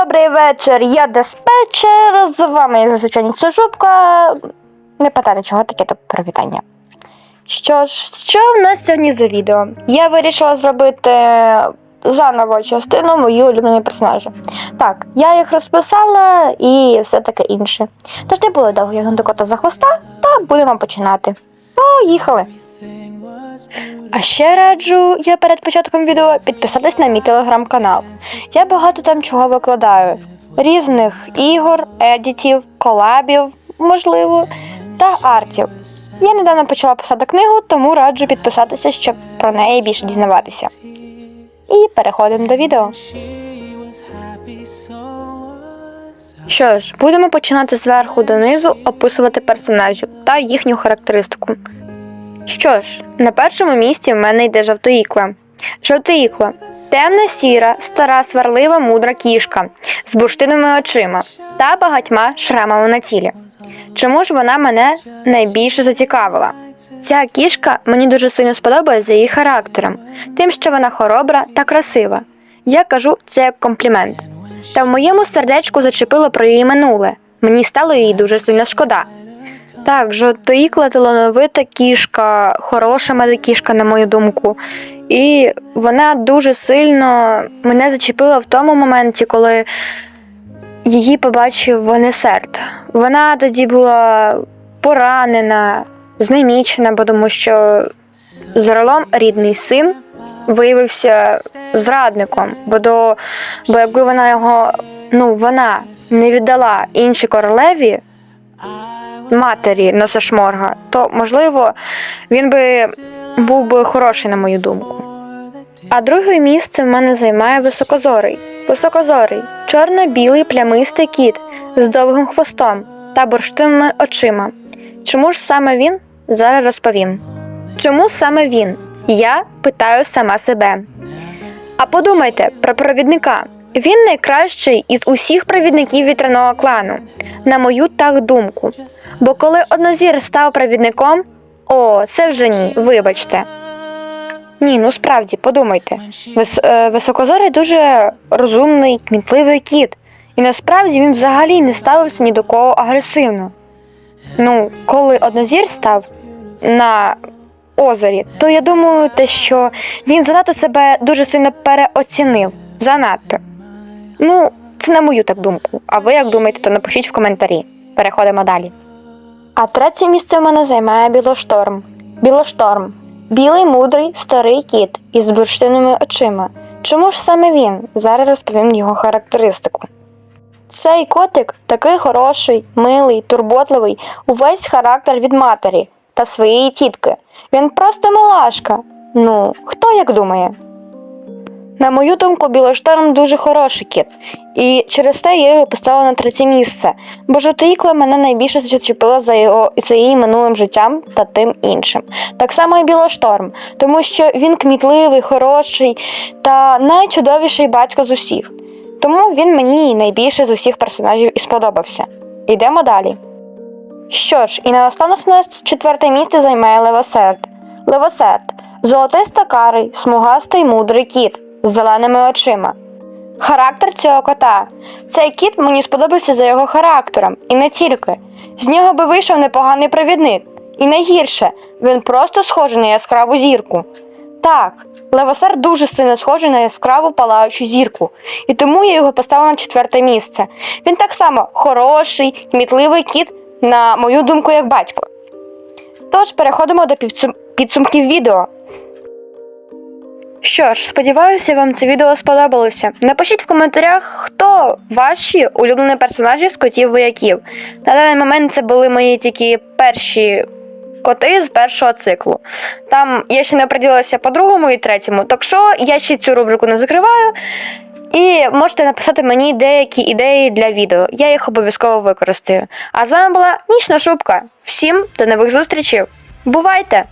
Добрий вечір, я диспетчер. З вами зазвичай Шубка. Не питайте, чого таке то привітання. Що ж, що в нас сьогодні за відео? Я вирішила зробити заново частину мою улюблені персонажі. Так, я їх розписала і все таке інше. Тож не було довго ягнути кота за хвоста, та будемо починати. Поїхали! А ще раджу я перед початком відео підписатись на мій телеграм-канал. Я багато там чого викладаю: різних ігор, едітів, колабів, можливо, та артів. Я недавно почала писати книгу, тому раджу підписатися, щоб про неї більше дізнаватися. І переходимо до відео. Що ж, будемо починати зверху донизу описувати персонажів та їхню характеристику. Що ж, на першому місці в мене йде жовтоїкла. Жовтоїкла темна сіра, стара сварлива мудра кішка з бурштиновими очима та багатьма шрамами на тілі. Чому ж вона мене найбільше зацікавила? Ця кішка мені дуже сильно сподобалася за її характером, тим, що вона хоробра та красива. Я кажу це як комплімент. Та в моєму сердечку зачепило про її минуле. Мені стало її дуже сильно шкода. Так, жовтоїкла талановита кішка, хороша мене кішка, на мою думку. І вона дуже сильно мене зачепила в тому моменті, коли її побачив Венесерт. Вона тоді була поранена, знемічена, бо тому що з Орлом рідний син виявився зрадником, бо до бо якби вона його, ну вона не віддала іншій королеві матері Носошморга, то можливо він би був би хороший, на мою думку. А друге місце в мене займає високозорий. Високозорий чорно-білий плямистий кіт з довгим хвостом та бурштинними очима. Чому ж саме він? Зараз розповім. Чому саме він? Я питаю сама себе. А подумайте про провідника. Він найкращий із усіх провідників вітряного клану, на мою так думку. Бо коли однозір став провідником, о, це вже ні, вибачте. Ні, ну справді, подумайте. Вис- е, Високозорий дуже розумний, кмітливий кіт. І насправді він взагалі не ставився ні до кого агресивно. Ну, коли однозір став на озері, то я думаю, те, що він занадто себе дуже сильно переоцінив. Занадто. Ну, це на мою так думку. А ви як думаєте, то напишіть в коментарі. Переходимо далі. А третє місце в мене займає Білошторм. Білошторм. Білий мудрий старий кіт із бурштинними очима. Чому ж саме він? Зараз розповім його характеристику. Цей котик такий хороший, милий, турботливий, увесь характер від матері та своєї тітки. Він просто милашка. Ну, хто як думає? На мою думку, Білошторм дуже хороший кіт, і через те я його поставила на третє місце, бо жовтоїкла мене найбільше зачепила за його за її минулим життям та тим іншим. Так само і Білошторм, тому що він кмітливий, хороший та найчудовіший батько з усіх. Тому він мені найбільше з усіх персонажів і сподобався. Йдемо далі. Що ж, і наостанок у нас четверте місце займає Левосерд. Левосерд золотисто карий, смугастий мудрий кіт з зеленими очима. Характер цього кота. Цей кіт мені сподобався за його характером, і не тільки. З нього би вийшов непоганий провідник. І найгірше, він просто схожий на яскраву зірку. Так, Левосер дуже сильно схожий на яскраву палаючу зірку, і тому я його поставила на четверте місце. Він так само хороший, кмітливий кіт, на мою думку, як батько. Тож переходимо до підсум- підсумків відео. Що ж, сподіваюся, вам це відео сподобалося. Напишіть в коментарях, хто ваші улюблені персонажі з котів вояків. На даний момент це були мої тільки перші коти з першого циклу. Там я ще не приділилася по другому і третьому, так що я ще цю рубрику не закриваю. І можете написати мені деякі ідеї для відео. Я їх обов'язково використаю. А з вами була Нічна Шубка. Всім до нових зустрічей. Бувайте!